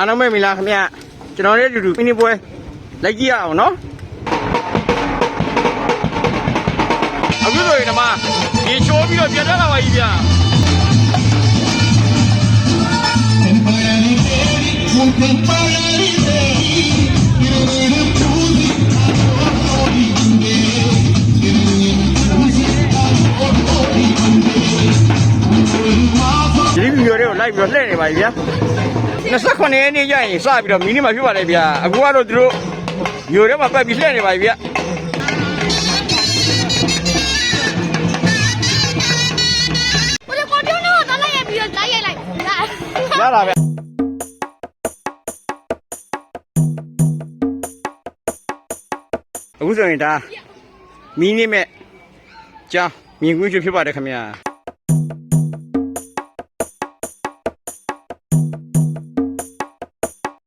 အားလုံးပဲမင်္ဂလာခင်ဗျကျွန်တော်ရဲ့အတူတူမိနစ်ပွဲလိုက်ကြည့်ရအောင်နော်အခုဆိုရင်ဓမ္မဒီချိုးပြီးတော့ပြန်ထွက်လာပါကြီးဗျာဒီဗီဒီယိုတွေကိုလိုက်ပြီးတော့လှည့်နေပါပြီဗျာ 28ရက်နေ့ကျရင်စပြီးတော့မီနီမှာဖြစ်ပါလေဗျာအခုကတော့သူတို့မျိုးထဲမှာပတ်ပြီးလှည့်နေပါပြီဗျာရတာပဲအခုဆိုရင်ဒါမီးနစ်မဲ့ကြောင်းမြင်ကွင်းချဖြစ်ပါတယ်ခင်ဗျာ